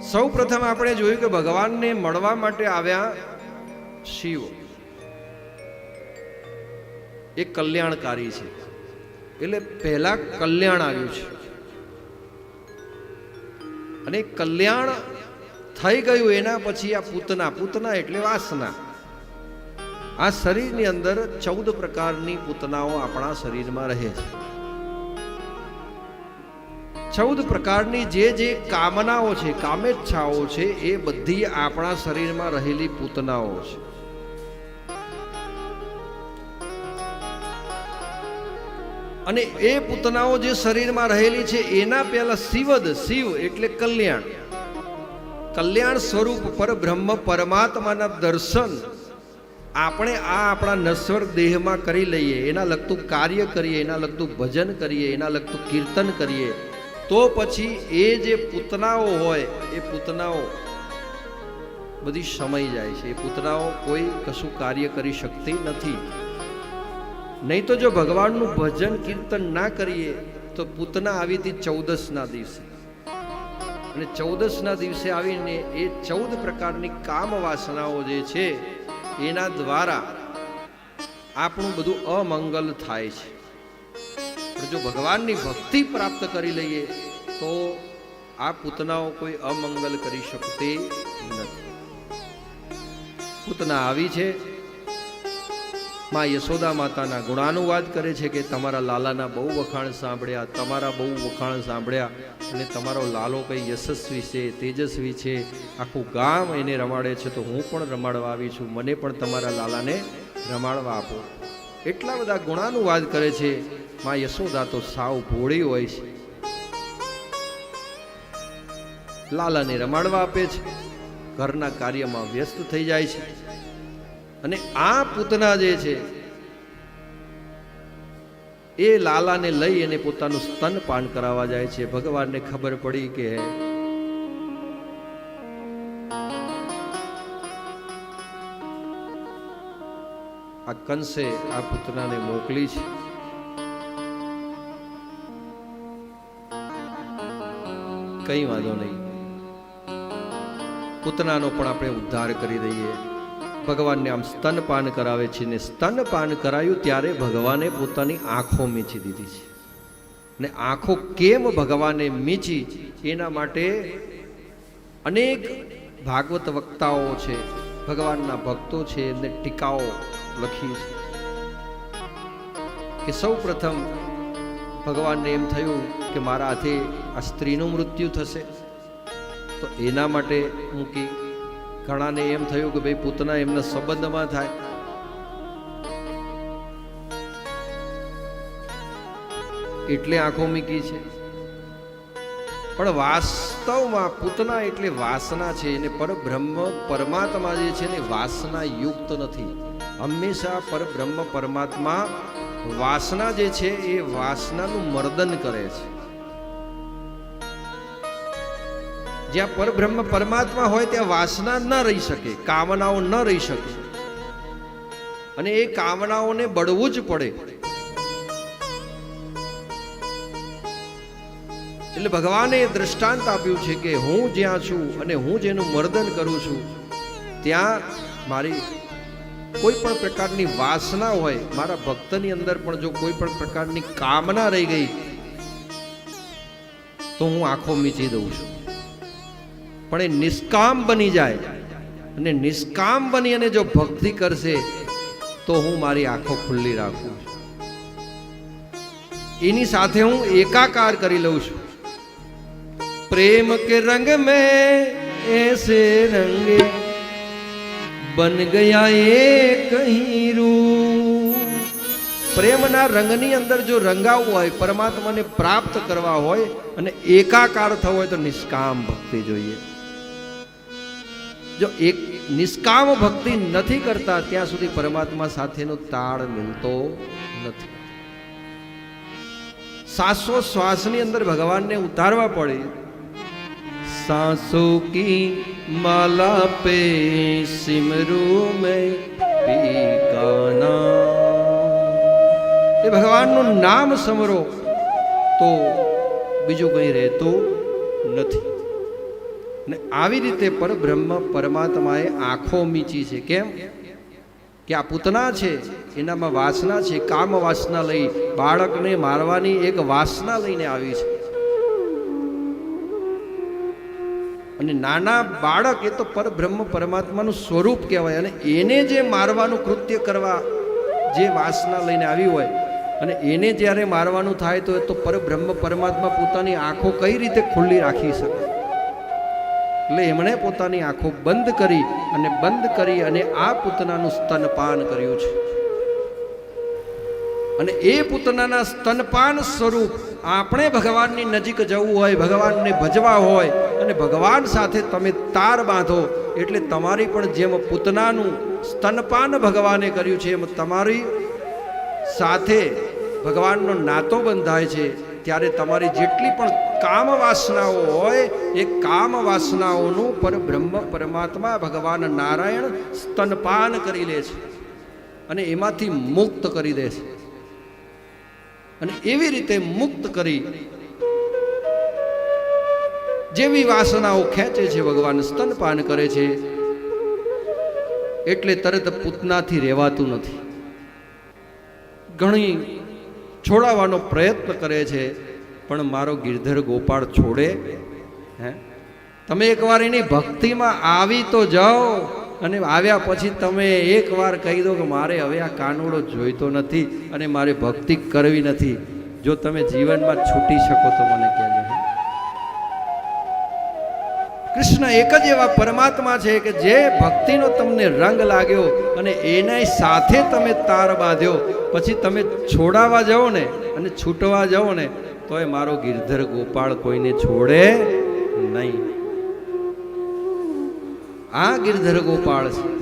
સૌ પ્રથમ આપણે જોયું કે ભગવાનને મળવા માટે આવ્યા શિવ. એ કલ્યાણકારી છે. એટલે પહેલા કલ્યાણ આવ્યું છે. અને કલ્યાણ થઈ ગયું એના પછી આ પૂતના પૂતના એટલે વાસના. આ શરીરની અંદર ચૌદ પ્રકારની પૂતનાઓ આપણા શરીરમાં રહે છે. ચૌદ પ્રકારની જે જે કામનાઓ છે, કામેચ્છાઓ છે, એ બધી આપણા શરીરમાં રહેલી પૂતનાઓ છે. અને એ પૂતનાઓ જે શરીરમાં રહેલી છે, એના પહેલા શિવદ શિવ એટલે કલ્યાણ. કલ્યાણ સ્વરૂપ પર બ્રહ્મ પરમાત્માના દર્શન આપણે આ આપણા નશ્વર દેહમાં કરી લઈએ, એના લગતું કાર્ય કરીએ, એના લગતું ભજન કરીએ, એના લગતું કીર્તન કરીએ તો પછી એ જે પૂતનાઓ હોય, એ પૂતનાઓ બધી સમય જાય છે. એ પૂતનાઓ કોઈ કશું કાર્ય કરી શકતી નથી. નહીં તો જો ભગવાનનું ભજન કીર્તન ના કરીએ, તો પૂતના આવી હતી ચૌદસના દિવસે. અને ચૌદસના દિવસે આવીને એ ચૌદ પ્રકારની કામ વાસનાઓ જે છે, એના દ્વારા આપણું બધું અમંગલ થાય છે. જો ભગવાનની ભક્તિ પ્રાપ્ત કરી લઈએ તો આ પૂતનાઓ કોઈ અમંગલ કરી શકતી નથી. પૂતના આવી છે. માં યશોદા માતાના ગુણાનુવાદ કરે છે કે તમારા લાલાના બહુ વખાણ સાંભળ્યા, તમારા બહુ વખાણ સાંભળ્યા અને તમારો લાલો કંઈ યશસ્વી છે, તેજસ્વી છે, આખું ગામ એને રમાડે છે તો હું પણ રમાડવા આવી છું, મને પણ તમારા લાલાને રમાડવા આપો. એટલા બધા ગુણાનુવાદ કરે છે. માં યશોદા તો સાવ ભોળી હોય છે. લાલાને રમાડવા આપે છે. ઘરના કાર્યમાં વ્યસ્ત થઈ જાય છે. અને આ પૂતના જે છે, એ લાલાને લઈ અને પોતાનું સ્તનપાન કરાવવા જાય છે. ભગવાનને ખબર પડી કે આ કંસે આ પૂતનાને મોકલી છે. કઈ વાંધો નહીં. પૂતનાનો પણ આપણે ઉદ્ધાર કરી દઈએ. ભગવાનને આમ સ્તનપાન કરાવે છે ને સ્તનપાન કરાયું ત્યારે ભગવાને પોતાની આંખો મીચી દીધી છે. ને આંખો કેમ ભગવાને મીચી? એના માટે અનેક ભાગવત વક્તાઓ છે, ભગવાનના ભક્તો છે, એમને ટીકાઓ લખી છે. કે સૌ પ્રથમ ભગવાનને એમ થયું કે મારા હાથે આ સ્ત્રીનું મૃત્યુ થશે. તો એના માટે મૂકી ઘણાને એમ થયું કે ભાઈ પૂતના એમના સંબંધમાં થાય. એટલે આંખો મૂકી છે. પણ વાસ્તવમાં પૂતના એટલે વાસના છે. એને પરબ્રહ્મ પરમાત્મા જે છે ને વાસના યુક્ત નથી. હંમેશા પરબ્રહ્મ પરમાત્મા વાસના જે છે એ વાસનાનું મર્દન કરે છે. જ્યાં પરબ્રહ્મ પરમાત્મા હોય ત્યાં વાસના ન રહી શકે, કામનાઓ ન રહી શકે. અને એ કામનાઓને બળવું જ પડે. એટલે ભગવાને એ દ્રષ્ટાંત આપ્યું છે કે હું જ્યાં છું અને હું જેનું મર્દન કરું છું, ત્યાં મારી કોઈ પણ પ્રકારની વાસના હોય, મારા ભક્તની અંદર પણ જો કોઈ પણ પ્રકારની કામના રહી ગઈ, તો હું આંખો મીચી દઉં છું. પણ એ નિષ્કામ બની જાય. અને નિષ્કામ બની અને જો ભક્તિ કરશે, તો હું મારી આંખો ખુલ્લી રાખું એની સાથે હું એકાકાર કરી લઉં છું. પ્રેમ કે રંગ મેં એસે રંગે, બન ગયા એ રૂ. પ્રેમના રંગની અંદર જો રંગાવવું હોય, પરમાત્માને પ્રાપ્ત કરવા હોય અને એકાકાર થવો હોય, તો નિષ્કામ ભક્તિ જોઈએ. જો એક નિષ્કામ ભક્તિ નથી કરતા, ત્યાં સુધી પરમાત્મા સાથેનો તાળ મિલતો નથી. સાસો શ્વાસની અંદર ભગવાનને ઉતારવા પડે. સાસો કી માલા પે સિમરૂ મેં એ ભગવાનનું નામ સમરો તો બીજું કંઈ રહેતું નથી. ને આવી રીતે પરબ્રહ્મ પરમાત્માએ આંખો મીચી છે. કેમ? કે આ પૂતના છે, એનામાં વાસના છે કામ વાસના લઈ બાળકને મારવાની એક વાસના લઈને આવી છે. અને નાના બાળક એ તો પરબ્રહ્મ પરમાત્માનું સ્વરૂપ કહેવાય અને એને જે મારવાનું કૃત્ય કરવા જે વાસના લઈને આવી હોય અને એને જ્યારે મારવાનું થાય તો એ તો પરબ્રહ્મ પરમાત્મા પોતાની આંખો કઈ રીતે ખુલ્લી રાખી શકે? એટલે એમણે પોતાની આંખો બંધ કરી અને બંધ કરી અને આ પૂતનાનું સ્તનપાન કર્યું છે. અને એ પૂતનાના સ્તનપાન સ્વરૂપ આપણે ભગવાનની નજીક જવું હોય, ભગવાનને ભજવા હોય અને ભગવાન સાથે તમે તાર બાંધો એટલે તમારી પણ જેમ પૂતનાનું સ્તનપાન ભગવાને કર્યું છે, એમ તમારી સાથે ભગવાનનો નાતો બંધાય છે, ત્યારે તમારી જેટલી પણ કામ વાસનાઓ હોય, એ કામ વાસનાઓનું પર બ્રહ્મ પરમાત્મા ભગવાન નારાયણ સ્તનપાન કરી લે છે અને એમાંથી મુક્ત કરી દે છે. અને એવી રીતે મુક્ત કરી જેવી વાસનાઓ ખેંચે છે, ભગવાન સ્તનપાન કરે છે, એટલે તરત પૂતનાથી રહેવાતું નથી. ઘણી છોડાવવાનો પ્રયત્ન કરે છે પણ મારો ગિરધર ગોપાળ છોડે, હે? તમે એકવાર એની ભક્તિમાં આવી તો જાઓ અને આવ્યા પછી તમે એકવાર કહી દો કે મારે હવે આ કાનુડો જોઈતો નથી અને મારે ભક્તિ કરવી નથી. જો તમે જીવનમાં છૂટી શકો તો મને કહેજો કૃષ્ણ એક જ એવા પરમાત્મા છે કે જે ભક્તિનો તમને રંગ લાગ્યો અને એના સાથે તમે તાર બાંધ્યો. પછી તમે છોડાવા જાઓ ને અને છૂટવા જાઓ ને તો એ મારો ગિરધર ગોપાળ કોઈને છોડે નહીં. આ ગિરધર ગોપાળ છે.